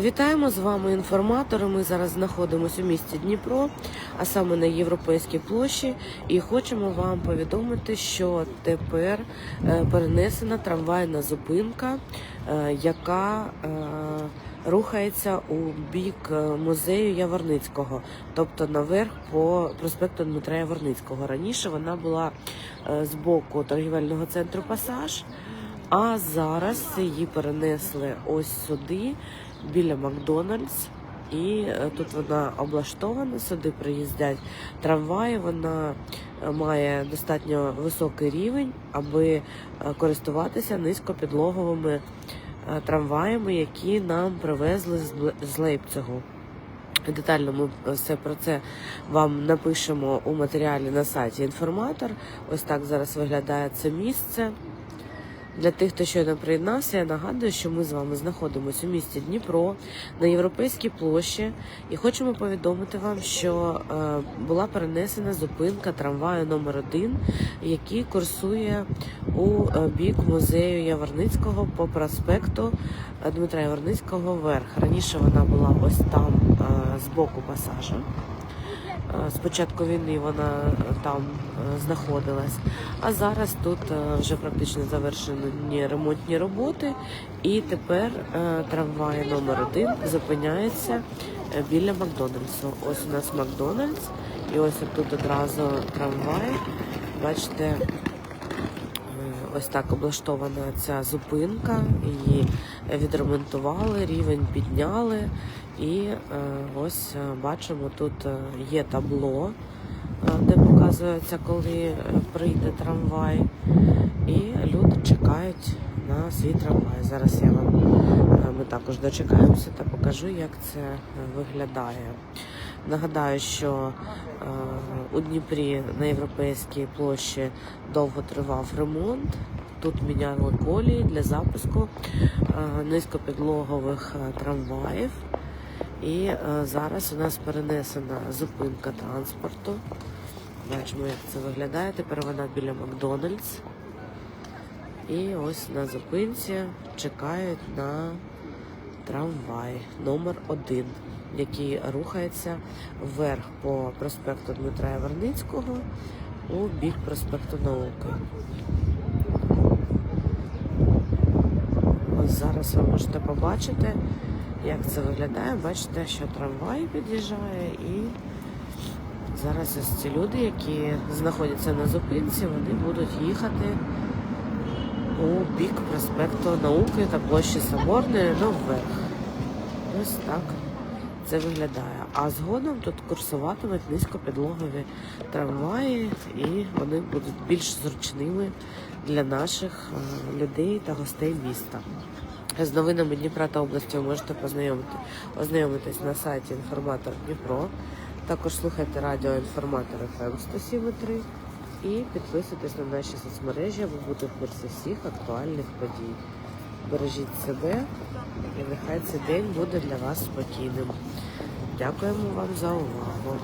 Вітаємо з вами інформатори. Ми зараз знаходимося у місті Дніпро, а саме на Європейській площі, і хочемо вам повідомити, що тепер е, перенесена трамвайна зупинка, е, яка е, рухається у бік музею Яворницького, тобто наверх по проспекту Дмитра Яворницького. Раніше вона була з боку торгівельного центру Пасаж. А зараз її перенесли ось сюди, біля Макдональдс. І е, тут вона облаштована, сюди приїздять трамваї. Вона е, має достатньо високий рівень, аби е, користуватися низькопідлоговими трамваями, які нам привезли з Лейпцигу. Детально ми все про це вам напишемо у матеріалі на сайті інформатор. Ось так зараз виглядає це місце. Для тих, хто щойно приєднався, я нагадую, що ми з вами знаходимося у місті Дніпро на європейській площі, і хочемо повідомити вам, що е, була перенесена зупинка трамваю номер 1 який курсує у е, бік музею Яворницького по проспекту е, Дмитра Яворницького вверх. Раніше вона була ось там з боку пасажа. Е, З початку війни вона е, там е, знаходилась, а зараз тут е, вже практично завершені ремонтні роботи, і тепер е, трамвай номер один зупиняється е, біля Макдональдсу. Ось у нас Макдональдс, і ось тут одразу трамвай. Бачите, е, ось так облаштована ця зупинка. Її відремонтували, рівень підняли. І е, ось е, бачимо, тут е, є табло, де показується, коли прийде трамвай. І люди чекають на свій трамвай. Зараз я вам ми також дочекаємося та покажу, як це виглядає. Нагадаю, що е, у Дніпрі на європейській площі довго тривав ремонт. Тут міняли колії для запуску е, низькопідлогових е, трамваїв. І е, зараз у нас перенесена зупинка транспорту. Бачимо, як це виглядає. Тепер вона біля Макдональдс. І ось на зупинці чекають на трамвай номер 1 який рухається вверх по проспекту Дмитра Яворницького у бік проспекту Науки. Ось зараз ви можете побачити, як це виглядає. Бачите, що трамвай під'їжджає і зараз ось ці люди, які знаходяться на зупинці, вони будуть їхати у бік проспекту Науки та площі Соборної наверх. Ось так це виглядає. А згодом тут курсуватимуть низькопідлогові трамваї, і вони будуть більш зручними для наших е, людей та гостей міста. З новинами Дніпра та області ви можете познайомити, ознайомитись на сайті інформатор Дніпро. Також слухайте радіо інформатор FM 107.3 і підписуйтесь на наші соцмережі, аби бути в курсі всіх актуальних подій. Бережіть себе і нехай цей день буде для вас спокійним. Дякуємо вам за увагу.